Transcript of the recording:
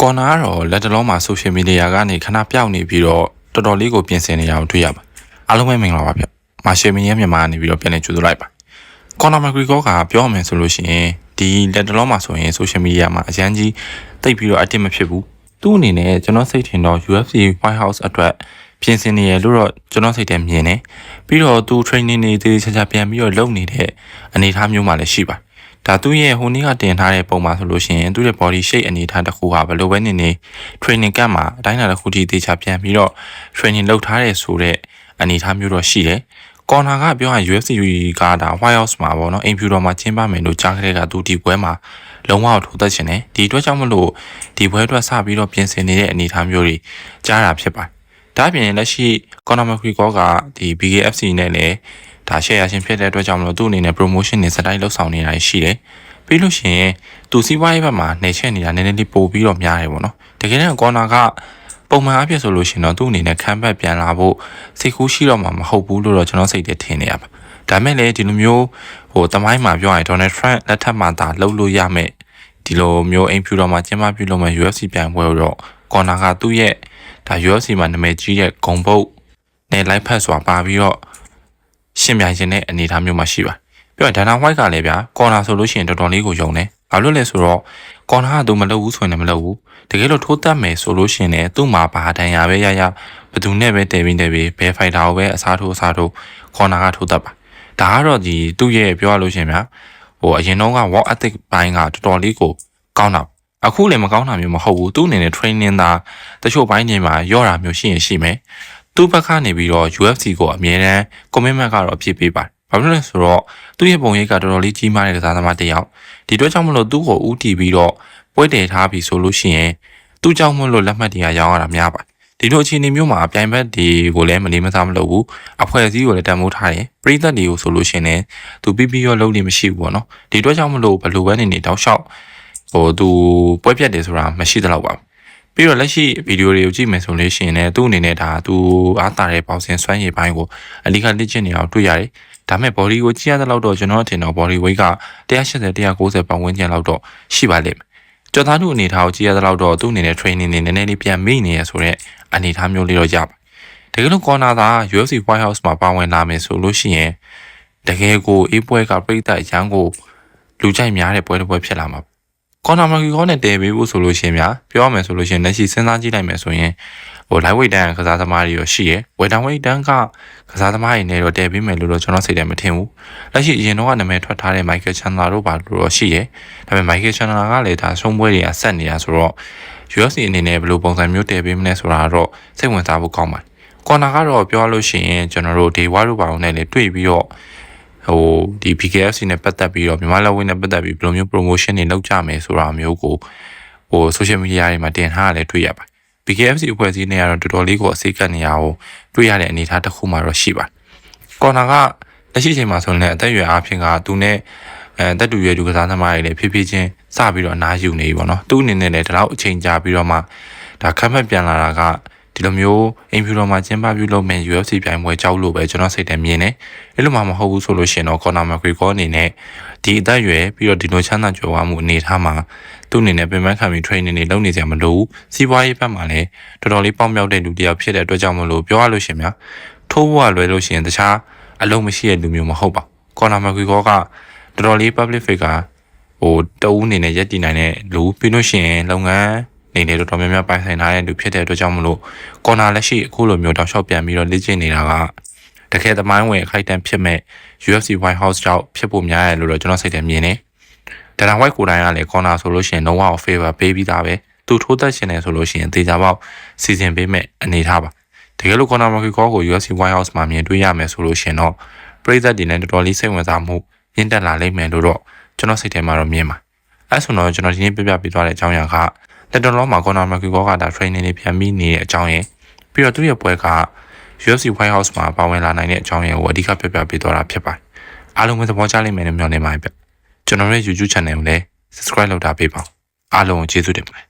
ကော်နာကတော့လက်တလုံးမှာ social media ကနေခဏပျောက်နေပြီးတော့တော်တော်လေးကိုပြင်ဆင်နေရအောင်တွေ့ရပါအားလုံးပဲမင်္ဂလာပါဗျမာရှယ်မီရဲ့မြန်မာကနေပြီးတော့ပြန်လည်ကြိုဆိုလိုက်ပါကော်နာမဂရီကောကပြောရမယ်ဆိုလို့ရှိရင်ဒီလက်တလုံးမှာဆိုရင် social media မှာအရန်ကြီးတိတ်ပြီးတော့အတစ်မဖြစ်ဘူးသူ့အနေနဲ့ကျွန်တော်စိတ်ထင်တော့ UFC White House အတွက်ပြင်ဆင်နေရလို့တော့ကျွန်တော်စိတ်ထဲမြင်တယ်ပြီးတော့သူ training နေသေးချာချာပြန်ပြီးတော့လုပ်နေတဲ့အနေအထားမျိုးမှလည်းရှိပါတယ် ဒါသူ့ရဲ့ဟိုနေ့ကတင်ထားတဲ့ပုံမှာဆိုလို့ရှိရင်သူ့ရဲ့ body shape အနေအထားတစ်ခုဟာဘယ်လိုပဲနေနေ training camp မှာအတိုင်းအတာတစ်ခုထိတေချာပြန်ပြီးတော့ training လုပ်ထားတဲ့ဆိုတဲ့အနေအထားမျိုးတော့ရှိတယ်။ corner ကပြောရရင် UFC ကဒါ White House မှာပေါ့နော် impure မှာကျင်းပမယ်လို့ကြားခဲ့တဲ့ကသူဒီပွဲမှာလုံးဝထိုးသက်ရှင်တယ်ဒီအတွက်ကြောင့်မလို့ဒီပွဲအတွက်စပြီးတော့ပြင်ဆင်နေတဲ့အနေအထားမျိုးတွေကြားတာဖြစ်ပါတယ်။ဒါ့အပြင်လက်ရှိ Conor McGregor ကဒီ BKFC နဲ့လည်း ဒါ share ရရှင်ဖြစ်တဲ့အတွက်ကြောင့်မလို့သူ့အနေနဲ့ promotion တွေစတိုင်းလှုပ်ဆောင်နေတာရှိတယ်။ပြီးလို့ရှိရင်သူစီးပွားရေးဘက်မှာနှိမ့်ချက်နေတာနည်းနည်းလေးပို့ပြီးတော့များတယ်ပေါ့နော်။တကယ်တော့ corner ကပုံမှန်အဖြစ်ဆိုလို့ရှိရင်တော့သူ့အနေနဲ့ခံဘက်ပြန်လာဖို့စိတ်ကူးရှိတော့မှာမဟုတ်ဘူးလို့တော့ကျွန်တော်စိတ်ထဲထင်နေရပါဒါမဲ့လည်းဒီလိုမျိုးဟိုတမိုင်းမှာပြောရင် Donald Trump လက်ထက်မှာဒါလှုပ်လို့ရမယ်ဒီလိုမျိုးအိမ်ဖြူတော်မှာကျင်းပပြုလုပ်မဲ့ UFC ပြန်ပွဲတော့ corner ကသူ့ရဲ့ဒါ UFC မှာနာမည်ကြီးတဲ့ဂုံပုတ်နဲ့ live pass ဆိုတာပါပြီးတော့ ရှင်းပြခြင်းတဲ့အနေအထားမျိုးမှာရှိပါပြောရင် Dana White ကလည်းဗျာ corner ဆိုလို့ရှိရင်တော်တော်လေးကိုယုံတယ်ဘာလို့လဲဆိုတော့ corner ကသူမလုပ်ဘူးဆိုရင်လည်းမလုပ်ဘူးတကယ်လို့ထိုးတက်မယ်ဆိုလို့ရှိရင်လည်းသူ့မှာဘာဒဏ်ရာပဲရရဘယ်သူနဲ့ပဲတည်ပြီးတည်ပြီးဘယ်ဖိုက်တာကိုပဲအစားထိုးအစားထိုး corner ကထိုးတက်ပါဒါကတော့ဒီသူ့ရဲ့ပြောရလို့ရှိရင်ဗျာဟိုအရင်တော့က walk ethic ဘိုင်းကတော်တော်လေးကိုကောင်းတာအခုလည်းမကောင်းတာမျိုးမဟုတ်ဘူးသူ့အနေနဲ့ training သားတချို့ဘိုင်းတွေမှာရော့တာမျိုးရှိရင်ရှိမယ် သူ့ဘက်ကနေပြီးတော့ UFC ကိုအမြဲတမ်း commitment ကတော့အပြည့်ပေးပါတယ်ဘာဖြစ်လို့လဲဆိုတော့သူ့ရဲ့ပုံရိပ်ကတော်တော်လေးကြီးမားတဲ့ကစားသမားတစ်ယောက်ဒီအတွက်ကြောင့်မလို့သူ့ကိုဥတီပြီးတော့ပွဲတည်ထားပြီဆိုလို့ရှိရင်သူ့ကြောင့်မလို့လက်မှတ်တွေကရောင်းရတာများပါတယ်ဒီလိုအခြေအနေမျိုးမှာပြိုင်ဘက်တွေကိုလည်းမလေးမစားမလုပ်ဘူးအဖွဲ့အစည်းကိုလည်းတန်ဖိုးထားတယ်ပရိသတ်တွေကိုဆိုလို့ရှိရင်လည်းသူပြီးပြီးရောလုံးနေမရှိဘူးပေါ့နော်ဒီအတွက်ကြောင့်မလို့ဘယ်လိုပဲနေနေတောက်လျှောက်ဟိုသူပွဲပြတ်တယ်ဆိုတာမရှိသလောက်ပါဘူး ပြီးတော့လက်ရှိဗီဒီယိုတွေကိုကြည့်မယ်ဆိုလို့ရှိရင်လည်းသူ့အနေနဲ့ဒါသူအားတာတဲ့ပေါင်စင်စွမ်းရည်ပိုင်းကိုအလီကလက်ကျင့်နေအောင်တွေ့ရတယ်ဒါမဲ့ body ကိုကြည့်ရတဲ့လောက်တော့ကျွန်တော်ထင်တော့ body weight က180 190ပတ်ဝန်းကျင်လောက်တော့ရှိပါလိမ့်မယ်ကျော်သားတို့အနေထားကိုကြည့်ရတဲ့လောက်တော့သူ့အနေနဲ့ training နေနည်းနည်းလေးပြန်မိနေရဆိုတော့အနေထားမျိုးလေးတော့ရပါတကယ်လို့ corner သာ UFC White House မှာပါဝင်လာမယ်ဆိုလို့ရှိရင်တကယ်ကိုအေးပွဲကပြိတ္တရန်ကိုလူကြိုက်များတဲ့ပွဲတစ်ပွဲဖြစ်လာမှာ ကော်နာမာကီကောနဲ့တည်ပေးဖို့ဆိုလို့ရှိရင်ဗျာပြောရမယ်ဆိုလို့ရှိရင်လက်ရှိစဉ်းစားကြည့်လိုက်မယ်ဆိုရင်ဟို live weight တန်းကစားသမားတွေရောရှိရယ် weight down weight တန်းကကစားသမားတွေနဲ့တော့တည်ပေးမယ်လို့တော့ကျွန်တော်စိတ်ထဲမထင်ဘူးလက်ရှိအရင်တော့ကနာမည်ထွက်ထားတဲ့ Michael Chandler တို့ပါလို့တော့ရှိရယ်ဒါပေမဲ့ Michael Chandler ကလည်းဒါဆုံးပွဲတွေကဆက်နေတာဆိုတော့ UFC အနေနဲ့ဘယ်လိုပုံစံမျိုးတည်ပေးမလဲဆိုတာတော့စိတ်ဝင်စားဖို့ကောင်းပါတယ်။ corner ကတော့ပြောလို့ရှိရင်ကျွန်တော်တို့ day 1တို့ပါအောင်နဲ့လည်းတွေ့ပြီးတော့ ဟိုဒီ PKFC နဲ့ပတ်သက်ပြီးတော့မြန်မာလက်ဝင်းနဲ့ပတ်သက်ပြီးဘယ်လိုမျိုး promotion တွေလုပ်ကြမယ်ဆိုတာမျိုးကိုဟို social media တွေမှာတင်ထားရလဲတွေ့ရပါတယ်။ PKFC အဖွဲ့အစည်းနဲ့ကတော့တော်တော်လေးကိုအစိတ်ကပ်နေရအောင်တွေ့ရတဲ့အနေအထားတစ်ခုမှတော့ရှိပါတယ်။ corner ကလက်ရှိချိန်မှာဆိုရင်အသက်အရွယ်အားဖြင့်ကသူနဲ့အဲတက်တူရွယ်သူကစားသမားတွေလည်းဖြည်းဖြည်းချင်းစပြီးတော့အနားယူနေပြီပေါ့နော်သူ့အနေနဲ့လည်းဒီလောက်အချိန်ကြာပြီးတော့မှဒါခက်မှတ်ပြန်လာတာက ဒီလိုမျိုးအင်ဖြူတော်မှာကျင်းပပြုလုပ်မဲ့ UFC ပြိုင်ပွဲကြောက်လို့ပဲကျွန်တော်စိတ်ထဲမြင်တယ်အဲ့လိုမှမဟုတ်ဘူးဆိုလို့ရှိရင်တော့ Conor McGregor အနေနဲ့ဒီအသက်အရွယ်ပြီးတော့ဒီလိုချမ်းသာကြွယ်ဝမှုအနေထားမှာသူ့အနေနဲ့ပြင်ပန်းခံပြီး training တွေလုပ်နေကြမလို့စီးပွားရေးဘက်မှာလည်းတော်တော်လေးပေါက်မြောက်တဲ့လူတစ်ယောက်ဖြစ်တဲ့အတွက်ကြောင့်မလို့ပြောရလို့ရှိရင်များထိုးဖို့ကလွယ်လို့ရှိရင်တခြားအလုံးမရှိတဲ့လူမျိုးမဟုတ်ပါ Conor McGregor ကတော်တော်လေး public figure ဟိုတအူးအနေနဲ့ရက်တည်နိုင်တဲ့လူပြီးလို့ရှိရင်လုပ်ငန်း နေနေတော်တော်များများပိုင်ဆိုင်ထားတဲ့လူဖြစ်တဲ့အတွက်ကြောင့်မလို့ကော်နာလက်ရှိအခုလိုမျိုးတောက်လျှောက်ပြန်ပြီးတော့လေ့ကျင့်နေတာကတကယ်သမိုင်းဝင်အခိုက်အတန့်ဖြစ်မဲ့ UFC White House ကြောင့်ဖြစ်ဖို့များတယ်လို့တော့ကျွန်တော်စိတ်ထဲမြင်နေဒနာဝိုက်ကိုတိုင်းကလည်းကော်နာဆိုလို့ရှိရင်လုံးဝ favor ပေးပြီးသားပဲသူထိုးသက်ရှင်နေဆိုလို့ရှိရင်တေချာပေါက်စီစဉ်ပေးမဲ့အနေထားပါတကယ်လို့ကော်နာမကီကောကို UFC White House မှာမြင်တွေ့ရမယ်ဆိုလို့ရှိရင်တော့ပြည်သက်တွေနဲ့တော်တော်လေးစိတ်ဝင်စားမှုမြင့်တက်လာလိမ့်မယ်လို့တော့ကျွန်တော်စိတ်ထဲမှာတော့မြင်ပါအဲဆိုတော့ကျွန်တော်ဒီနေ့ပြပြပေးသွားတဲ့အကြောင်းအရာက လက်တော်လုံးမှာကော်နာမကီကောကဒါ training တွေပြန်ပြီးနေတဲ့အကြောင်းရယ်ပြီးတော့သူ့ရဲ့ပွဲက UFC White House မှာပါဝင်လာနိုင်တဲ့အကြောင်းရယ်ကိုအဓိကပြပြပေးသွားတာဖြစ်ပါတယ်အားလုံးပဲသဘောကျလိမ့်မယ်လို့မျှော်နေပါတယ်ဗျကျွန်တော်ရဲ့ YouTube channel ကိုလည်း subscribe လုပ်ထားပေးပါအားလုံးကိုကျေးဇူးတင်ပါတယ်